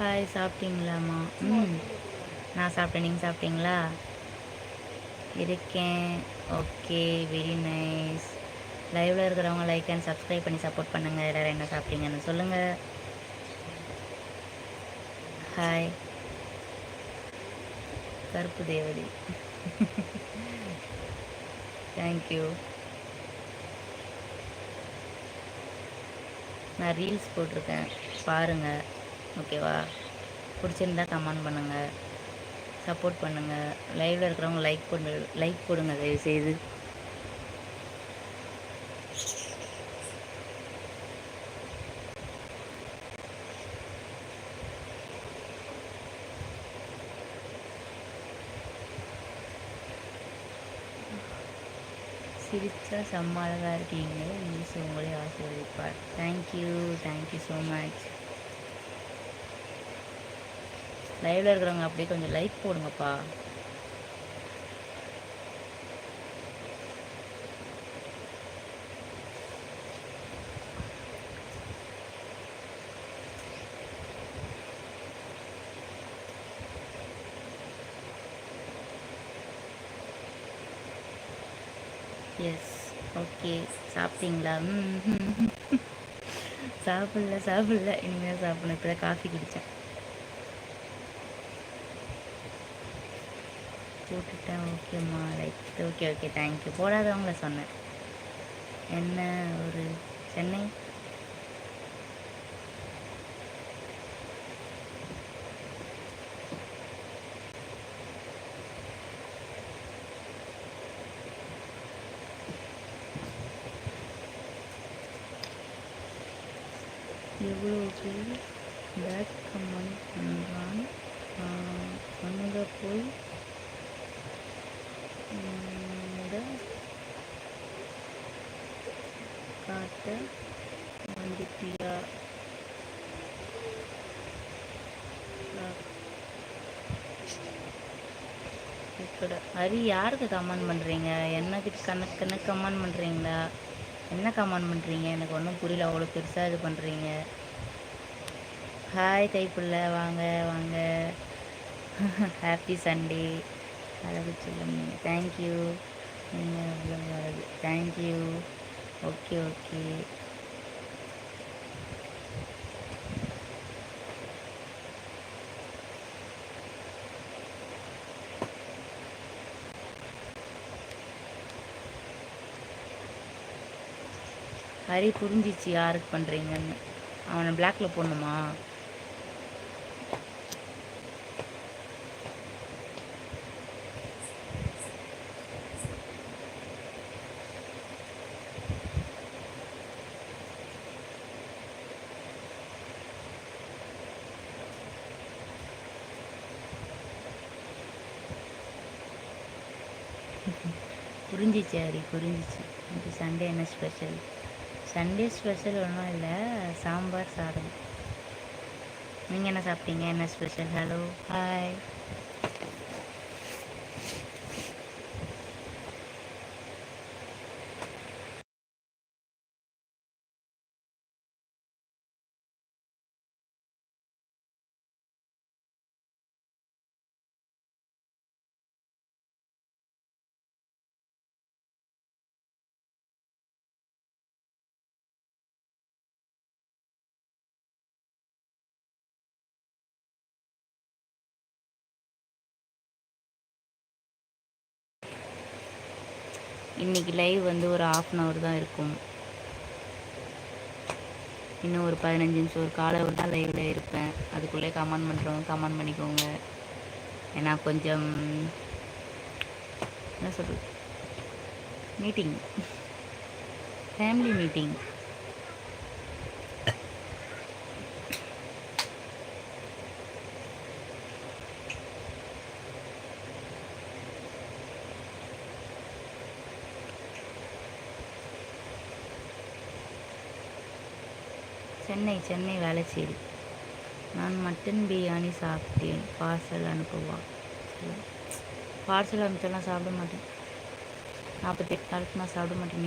Hi சாப்பிட்டீங்களாம்மா ம். நான் சாப்பிட்டேன். நீங்கள் சாப்பிட்டீங்களா? இருக்கேன். ஓகே வெரி நைஸ் லைவில் இருக்கிறவங்க லைக் அண்ட் சப்ஸ்கிரைப் பண்ணி சப்போர்ட் பண்ணுங்கள் எல்லோரும் என்ன சாப்பிட்டீங்கன்னு சொல்லுங்கள் ஹாய் கருப்பு தேவதி. தேங்க்யூ நான் ரீல்ஸ் போட்டிருக்கேன். பாருங்கள் ஓகேவா? பிடிச்சிருந்தா கமெண்ட் பண்ணுங்கள் சப்போர்ட் பண்ணுங்கள் லைவில் இருக்கிறவங்க லைக் பண்ணு லைக் கொடுங்க தயவுசெய்து. சிரிச்சா செம்ம அழகாக இருக்கீங்க. ஈஸ் உங்களே ஆசீர்வதிப்பார். தேங்க்யூ தேங்க்யூ ஸோ மச் லைவில் இருக்கிறவங்க அப்படியே கொஞ்சம் லைக் போடுங்கப்பா. எஸ் ஓகே சாப்பிட்டீங்களா? சாப்பிடல சாப்பிடல. இனிமேல் சாப்பிடணும். இப்போ தான் காஃபி குடித்தேன் போட்டுட்டேன். ஓகேம்மா right okay okay thank you போடாதவங்கள சொன்னேன். என்ன ஒரு சென்னை? எவ்வளோ பேர் பேக் கமெண்ட் பண்ணுறான் அங்கே போய் காட்ட வந்துட்டியா யாருக்கு கமெண்ட் பண்ணுறீங்க என்னக்கு கணக்கு கணக்குன்னு கமெண்ட் பண்ணுறீங்களா என்ன கமெண்ட் பண்ணுறீங்க எனக்கு ஒன்றும் புரியல. அவ்வளோ பெருசாக இது பண்ணுறீங்க ஹாய் கைப்புள்ள வாங்க வாங்க. ஹாப்பி சண்டே அழகு சொல்லுங்க தேங்க்யூ நீங்கள் அவ்வளோ அழகு? தேங்க்யூ ஓகே ஓகே ஹரி புரிஞ்சிச்சு யாருக்கு பண்ணுறீங்கன்னு அவனை பிளாக்ல போடணுமா? புரிஞ்சிச்சு ஹரி புரிஞ்சிச்சு. இன்னைக்கு சண்டே என்ன ஸ்பெஷல் சண்டே ஸ்பெஷல் ஒன்றும் இல்லை சாம்பார் சாதம். நீங்கள் என்ன சாப்பிட்டீங்க? என்ன ஸ்பெஷல் ஹலோ ஹாய் இன்றைக்கி லைவ் வந்து ஒரு ஆஃப் அன் ஹவர் தான் இருக்கும். இன்னும் ஒரு பதினஞ்சு நிமிஷம் ஒரு காலை ஒரு தான் லைவில் இருப்பேன். அதுக்குள்ளே கமெண்ட் பண்ணுறவங்க கமெண்ட் பண்ணிக்கோங்க. ஏன்னா கொஞ்சம் என்ன சொல்கிறது meeting family meeting Chennai Chennai Velachery நான் மட்டன் பிரியாணி சாப்பிட்டேன். பார்சல் அனுப்புவா? பார்சல் அனுப்பிச்செல்லாம் சாப்பிட மாட்டேன். நாற்பத்தெட்டு நாளுக்கு நான் சாப்பிட மாட்டேன்.